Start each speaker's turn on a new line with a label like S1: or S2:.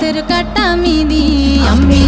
S1: சிறு கட்டமிதி அம்மி